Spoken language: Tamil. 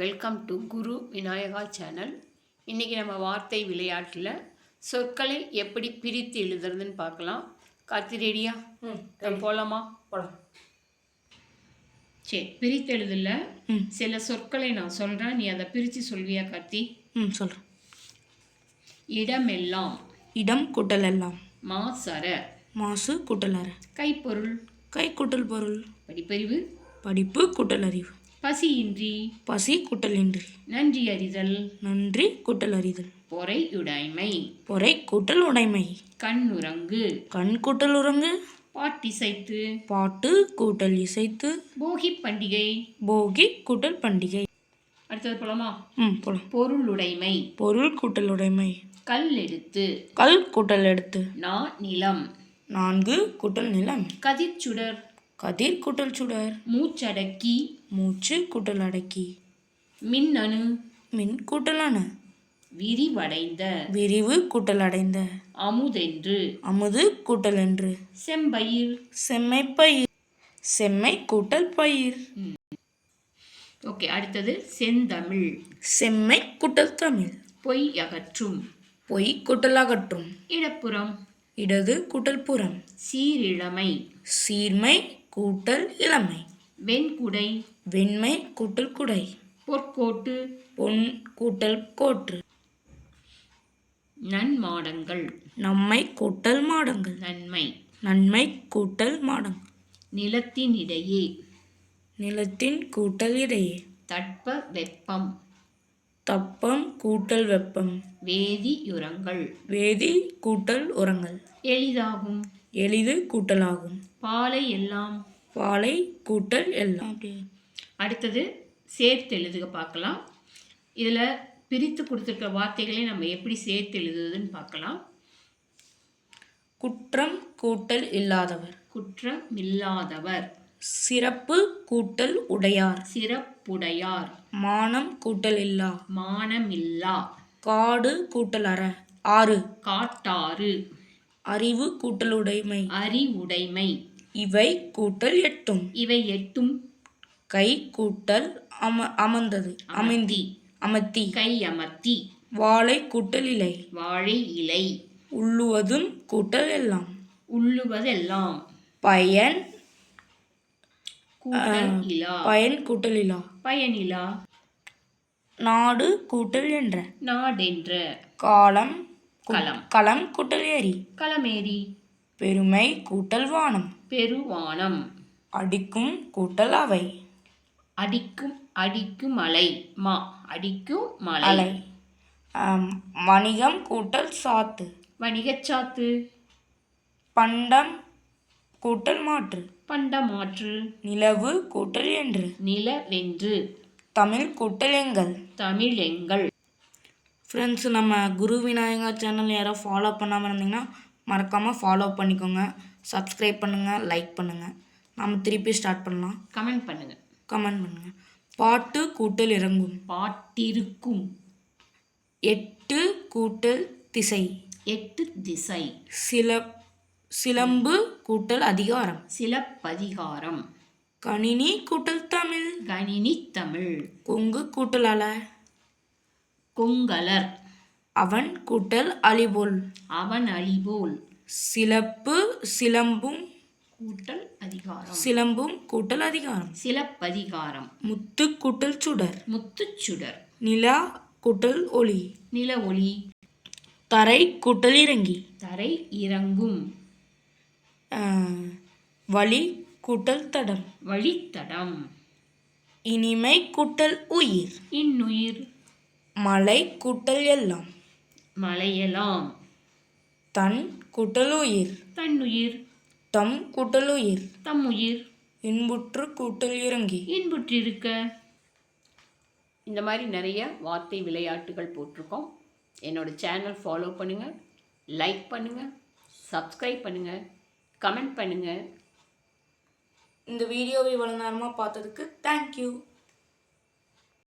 Welcome to Guru Vinayaka channel இன்றைக்கி நம்ம வார்த்தை விளையாட்டில் சொற்களை எப்படி பிரித்து எழுதுறதுன்னு பார்க்கலாம். கார்த்தி ரெடியா ம் போகலாமா போகலாம் சரி பிரித்து எழுதல. ம். சில சொற்களை நான் சொல்கிறேன் நீ அதை பிரித்து சொல்வியா கார்த்தி? ம் சொல்கிறேன் இடமெல்லாம். இடம் கூட்டல் எல்லாம். மாசர மாசு கூட்டல் அற. கைப்பொருள். கை கூட்டல் பொருள். படிப்பறிவு. படிப்பு கூட்டல் அறிவு. பசியின்றி. பசி கூட்டல் இன்றி நன்றி அறிதல். நன்றி கூட்டல் அறிதல். பொறையுடைமை பொறை கூட்டல் உடைமை. கண்ணுறங்கு கண் கூட்டல் உறங்கு. பாட்டிசைத்து பாட்டு கூட்டல் இசைத்து. போகி பண்டிகை. போகி கூட்டல் பண்டிகை. அடுத்தது போலாமா? ம் போலாம். பொருளுடைமை பொருள் கூட்டல் உடைமை. கல் எடுத்து. கல் கூட்டல் எடுத்து. நா நிலம். நான்கு கூட்டல் நிலம். கதிர்ச்சுடர். கதிர் கூட்டல் சுடர். மூச்சடக்கி. மூச்சு கூட்டல் அடக்கி. மின்னணு. மின் கூட்டலான விரிவடைந்த. விரிவு கூட்டல் அடைந்த. அமுதென்று. அமுது கூட்டல் என்று. செம்பயிர். செம்மை பயிர் செம்மை கூட்டல் பயிர். ஓகே அடுத்தது செந்தமிழ். செம்மை கூட்டல் தமிழ். பொய் அகற்றும். பொய் கூட்டல் அகற்றும். இடப்புறம். இடது கூட்டல் புறம். சீரிழமை. சீர்மை கூட்டல் இளமை. வெண்குடை. வெண்மை கூட்டல் குடை. பொற்கோட்டு. பொன் கூட்டல் கோற்று. நன்மாடங்கள். நம்மை கூட்டல் மாடங்கள். நன்மை. நன்மை கூட்டல் மாடங்கள். நிலத்தினிடையே. நிலத்தின் கூட்டல் இடையே. தட்ப வெப்பம். தப்பம் கூட்டல் வெப்பம். வேதியுரங்கள் வேதி கூட்டல் உரங்கள். எளிதாகும். எளிது கூட்டலாகும். பாலை எல்லாம். பாலை கூட்டல் எல்லாம். அடுத்தது சேர்த்து எழுதுக பார்க்கலாம். இதில் பிரித்து கொடுத்துருக்க வார்த்தைகளை நம்ம எப்படி சேர்த்து எழுதுவதுன்னு பார்க்கலாம். குற்றம் கூட்டல் இல்லாதவர். குற்றம் இல்லாதவர். சிறப்பு கூட்டல் உடையார். சிறப்புடையார். மானம் கூட்டல் இல்லா. மானமில்லா காடு கூட்டல் அற. ஆறு. காட்டாறு. அறிவு கூட்டல் உடைமை அறிவுடைமை. இவை கூட்டல் எட்டும். இவை எட்டும். கை கூட்டல் அம அமர்ந்தது. அமைந்தி அமர்த்தி. கை அமர்த்தி. வாழை கூட்டல் இலை. வாழை இலை. உள்ளுவதும் கூட்டல் எல்லாம். உள்ளுவதெல்லாம். பயன் கூட்டல் இலா. பயன் கூட்டல் இலா. பயனிலா நாடு கூட்டல் என்ற. நாடென்ற. காலம் களம். களம் கூட்டல் ஏரி களமேரி பெருமை கூட்டல் வானம். பெருவானம். அடிக்கும் கூட்டல் அவை. அடிக்கும் அடிக்கும் மலை மா அடிக்கும் மலை. வணிகம் கூட்டல் சாத்து. வணிகச்சாத்து பண்டம் கூட்டல் மாற்று. பண்டமாற்று நிலவு கூட்டல் என்று. நிலவென்று. தமிழ் கூட்டல் எங்கள். தமிழெங்கள் ஃப்ரெண்ட்ஸ் நம்ம குரு விநாயகா சேனல் யாரோ ஃபாலோ பண்ணாமல் இருந்தீங்கன்னா மறக்காமல் ஃபாலோ பண்ணிக்கோங்க. சப்ஸ்கிரைப் பண்ணுங்கள் லைக் பண்ணுங்கள் நம்ம திருப்பி ஸ்டார்ட் பண்ணலாம். கமெண்ட் பண்ணுங்க. கமெண்ட் பண்ணுங்கள் பாட்டு கூட்டல் இறங்கும். பாட்டிருக்கும். எட்டு கூட்டல் திசை. எட்டு திசை. சில சிலம்பு கூட்டல் அதிகாரம். சிலப்பதிகாரம். கணினி கூட்டல் தமிழ். கணினி தமிழ். கொங்கு கூட்டல் அல கொங்கலர். அவன் கூட்டல் அலிபோல் அவன் அழிபோல். சிலப்பு சிலம்பும் கூட்டல் அதிகாரம். சிலம்பும் கூட்டல் அதிகாரம். சிலப்பதிகாரம். முத்து கூட்டல் சுடர். முத்துச்சுடர் நிலா கூட்டல் ஒளி. நில ஒளி. தரை கூட்டல் இறங்கி. தரை இறங்கும். ஆஹ், வழி கூட்டல் தடம். வழித்தடம். இனிமை கூட்டல் உயிர். இன்னுயிர். மலை கூட்டல் எல்லாம் மலையலாம் தன் கூட்டல் உயிர் தன்னுயிர். தம் கூட்டல் உயிர் தம்முயிர். இன்புற்று கூட்டல் இறங்கி இன்புற்றிருக்க. இந்த மாதிரி நிறைய வார்த்தை விளையாட்டுகள் போட்டிருக்கோம். என்னோட சேனல் ஃபாலோ பண்ணுங்கள் லைக் பண்ணுங்கள் சப்ஸ்கிரைப் பண்ணுங்கள் கமெண்ட் பண்ணுங்கள் இந்த வீடியோவை இவ்வளோ நேரமாக பார்த்ததுக்கு தேங்க்யூ